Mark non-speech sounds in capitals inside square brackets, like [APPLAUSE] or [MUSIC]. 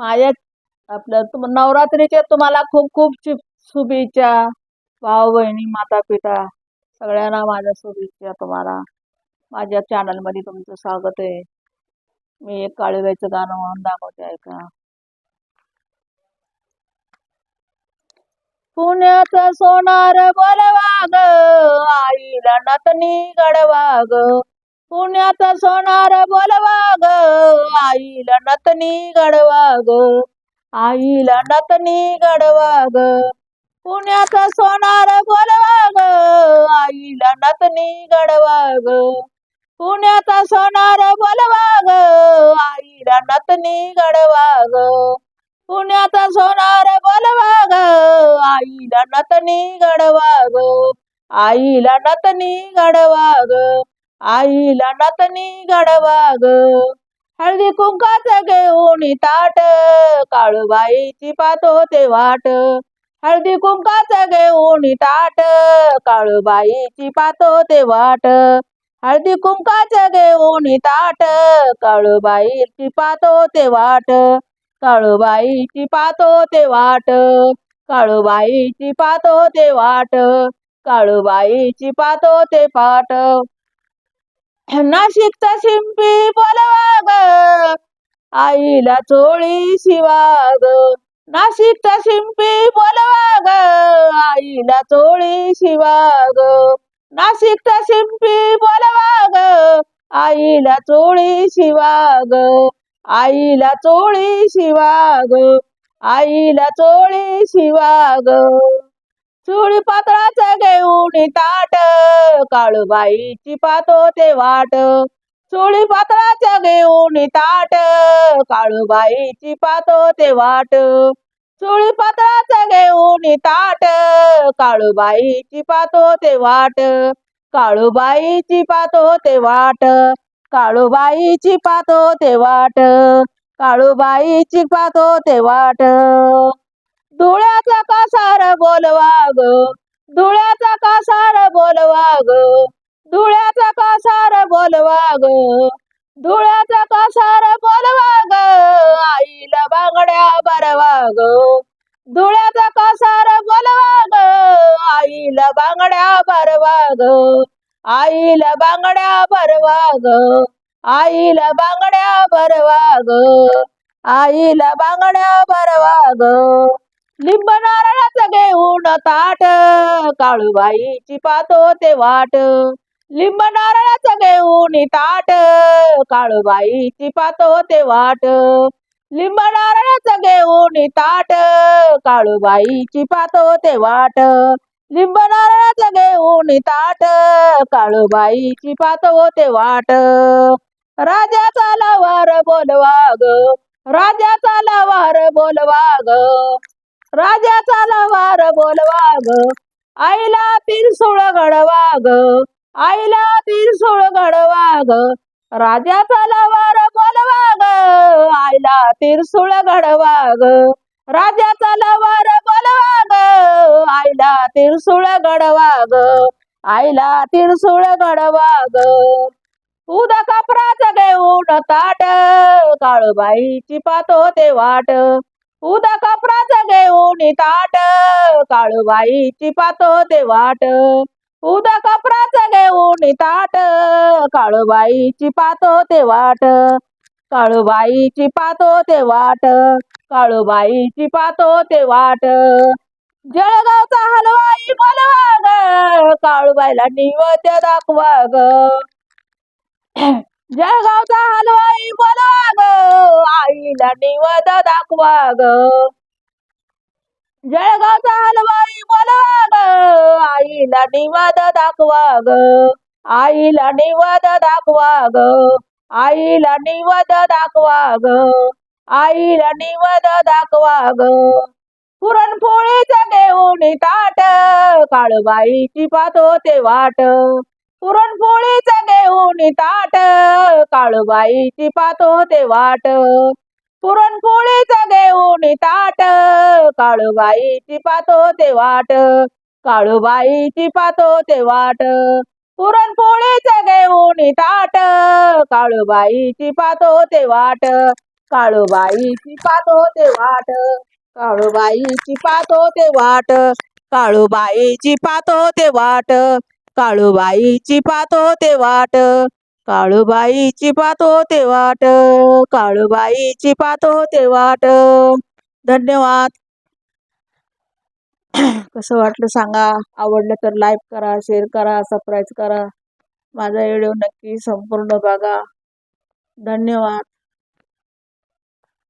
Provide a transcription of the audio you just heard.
माझ्या आपलं तुम नवरात्रीच्या तुम्हाला खूप खूप शुभेच्छा. भाऊ बहिणी माता पिता सगळ्यांना माझ्या शुभेच्छा तुम्हाला. माझ्या चॅनलमध्ये तुमचं स्वागत आहे. मी एक काळीबाईचं गाणं म्हणून दाखवते ऐका. पुण्याचं सोनार बोलवा ग आईला नतनी गडवा ग पुण्यात सोनार बोलवा ग आईला नतनी गडवा ग आईला नतनी गडवा ग पुण्याचा सोनार बोलवा ग आईला नतनी गडवा ग पुण्याचा सोनार बोलवा ग आईला नतनी गडवा ग पुण्यात सोनार बोलवा ग आईला नतनी गडवा ग आईला नतनी गडवा ग आईला नतनी गडवा ग हळदी कुंकाचं घेऊन ताट काळूबाईची पाहतो ते वाट. हळदी कुंकाचं घेऊन ताट काळूबाईची पाहतो ते वाट. हळदी कुंकाचं घेऊन ताट काळूबाईची पाहतो ते वाट. काळूबाईची पाहतो ते वाट काळूबाईची पाहतो ते वाट. काळूबाईची पाहतो ते पाट. नाशिकचा शिंपी बोलवा ग. आईला चोळी शिवा ग. नाशिकचा शिंपी बोलवा ग. आईला चोळी शिवा ग. नाशिकचा शिंपी बोलवा ग. आईला चोळी शिवा ग. आईला चोळी शिवा ग. आईला चोळी शिवा ग. चोळी पातळा घेऊन ताट काळूबाईची पाहतो ते वाट. चोळी पात्राच्या घेऊन ताट काळूबाईची पाहतो ते वाट. चोळी पात्राच्या घेऊन ताट काळूबाईची पाहतो ते वाट. काळूबाईची पाहतो ते वाट काळूबाईची पाहतो ते वाट काळूबाईची पाहतो ते वाट. धुळ्याचा कासार बोलवा ग. धुळ्याचा कासार बोलवा ग. धुळ्याचा कासार बोलवा ग. धुळ्याचा कासार बोलवा ग. आईला बांगड्या बरवा ग. धुळ्याचा कासार बोलवा ग. आईला बांगड्या बरवा ग. आईला बांगड्या बरवा ग. आईला बांगड्या बरवा ग. आईला बांगड्या बरवा ग. लिंब नारळाचं घेऊन ताट काळूबाईची पाहतो ते वाट. लिंब नारळाचं घेऊन ताट काळूबाईची पाहतो ते वाट. लिंब नारळाचं घेऊन ताट काळूबाईची पाहतो ते वाट. लिंब नारळाचं घेऊन ताट काळूबाईची पाहतो ते वाट. राजाचा लवार बोलवा ग राजाचा लवार बोलवा ग. राजाचा लवार बोलवा ग आईला तिरसुळ घडवा ग आईला तिरसुळ घडवा ग राजाचा लवार बोलवा ग आईला तिरसुळ घडवा ग राजाचा लवार बोलवा ग आईला तिरसुळ घडवा ग आईला तिरसुळ घडवा ग उदा कापराचं घेऊन ताट. काळूबाईची पातो ते वाट. उदा कापराचं घेऊन ताट काळूबाईची पातो ते वाट उदा कापराचं घेऊन ताट काळूबाईची पातो ते वाट काळूबाईची पातो ते वाट काळूबाईची पातो ते वाट जळगावचा हलवाई बोलवा ग काळूबाईला निवद्य दाखवा ग. जळगावचा हलवाई बोलवा ग आईला निवद दाखवा ग. जळगावचा हलवाई बोलवा ग आईला निवद दाखवा ग. आईला निवद दाखवा ग आईला निवद दाखवा ग. आईला निवद दाखवा ग. पुरणपोळीचं घेऊन ताट काळबाईची पाहतो ते वाट. पुरणपोळीचं घेऊन ताट काळूबाईची पाहतो ते वाट. पुरणपोळीचं घेऊन ताट काळूबाईची पाहतो ते वाट. काळूबाईची पाहतो ते वाट. पुरणपोळीचं घेऊन ताट काळूबाईची पाहतो ते वाट. काळूबाईची पाहतो ते वाट. काळूबाईची पाहतो ते वाट. काळूबाईची पाहतो ते वाट. काळूबाईची पाहतो ते वाट काळूबाईची पाहतो ते वाट काळूबाईची पाहतो ते वाट. धन्यवाद. [CLEARS THROAT] कसं वाटलं सांगा. आवडलं तर लाईक करा शेअर करा सबस्क्राईब करा. माझा व्हिडिओ नक्की संपूर्ण बघा. धन्यवाद.